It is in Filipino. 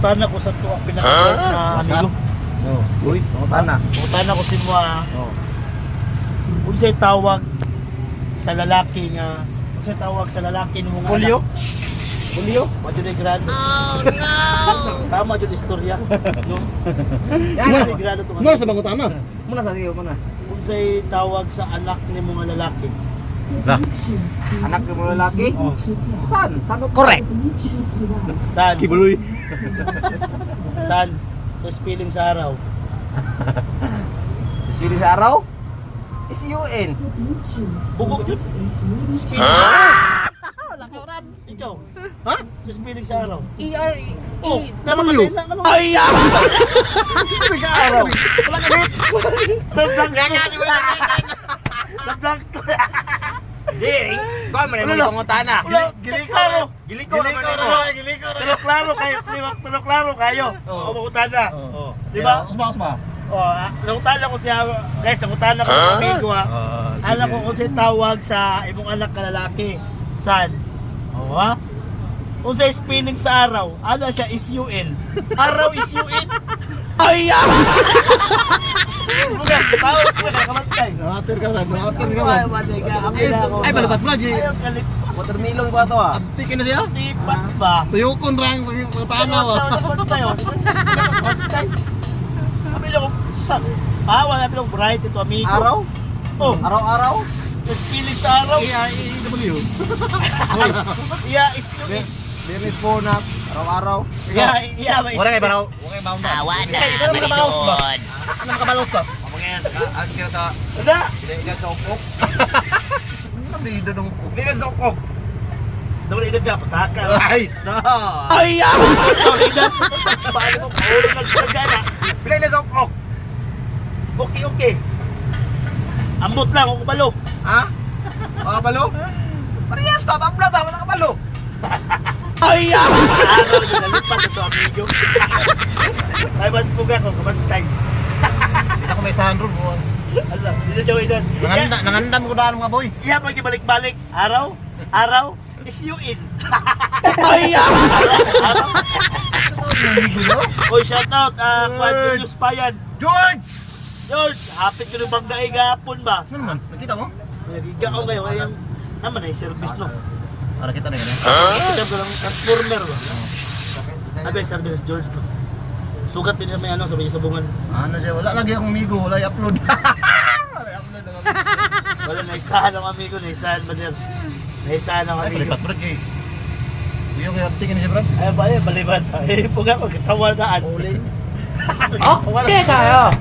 Mangutana ko sa ang pinaka na What's amigo. Oh, uy, tana. Mangutana ko si mo ah. Oh. Unsay tawag sa lalaki nga unsay tawag sa lalaki ni mga Polio? Polio? Madyo na grado. Oh no. Tama jud istorya. No. Yan ni grado to. Muna sa bangutana. Muna sa iyo muna. Unsay tawag sa anak ni mga lalaki? Anak ng mga lalaki? Oh. San? San? Correct. San? Kibuloy. San? Sa spelling sa araw. Iswili sa araw? S-U-N. Bugo yun. Spelling sa araw. Ikaw. Ha? Sa spelling sa araw. E-R-E. Oh, W. Ay! Iswili sa araw. Wala ka hits. Nablank ko. Nablank ko. Hindi. Ikaw mo na Wala. yung bangutana. Wala, Gilikaro. Giliko Giliko naman na ako. Giliko Pero klaro kayo. di ba? Pero klaro kayo. Oo. O, magutada. Oh. Di ba? Usma, usma. O, ah, nangutala ko siya. Guys, nangutala ko sa amigo ha. Alam ko kung sa'yo tawag sa imong anak ka lalaki. San? O ha? Kung sa'yo spelling sa araw, ano siya is UN. Araw is UN. Ay! Buga, tawag ko na Nahatir ka na, nahatir ka na. na ako. Ay, balibat mo na, G. Ayaw kalipas. Watermelon ba ito ah? Antik na siya. Tipat ba? Tuyokon rang bangutana ba? tayo. Kami na ko, san? Ah, wala pinong bright ito, amigo. Araw? Oh, Araw-araw? mas piling sa araw. E-I-E-W. Iya, is yun. Dennis Bonat. Araw-araw. Iya, iya, Wala kayo baraw. Wala kayo bound. Awa na, Ay, isa naman ang mouse ba? malikod. Ano ka? Ako ngayon, ang siya sa... Ada. Hindi ka sa ukok. Dito nung ukok? Hindi sa ukok. Dapat edad ka, pataka. Ay, sa... Ay, ah! Dapat edad. Paano mo, na gana. Pilay na sa ukok. Okay, okay. Ambot lang, ako balo. Ha? Makabalo? Parehas, tatabla, tama nakabalo. Ay, ah! Araw, nalipat ito, amigo. Ay, ba't puga ko, kabantay. Hindi ako may sunroof. oh. Alam, hindi siya isan. Nanganda, nangandam ko daan mga boy. Iya, pag ibalik-balik, araw, araw, is you in. Ay. Oy, shout out, ah, Juan Julius Payan. George! George, hapit ko ng bangga gapon ba? Ano naman? Nakita mo? Nagiga ko kayo, ayang, naman ay service no. Ah, nakita na yun eh. Kita ko lang transformer ba? Abe, service sa George to. Sugat din sa may ano, sa may sabungan. Ano siya? Wala lagi akong amigo. Wala i-upload. Wala i-upload ang amigo. Wala, naisahan ng amigo, naisahan ba niyan? Naisahan ng Ay, amigo. balikat brad eh. Yung kaya tingin niya brad. Ay, ba, eh, baliban. Eh, puga ko, katawa na. Uli. Oh, wala. kaya.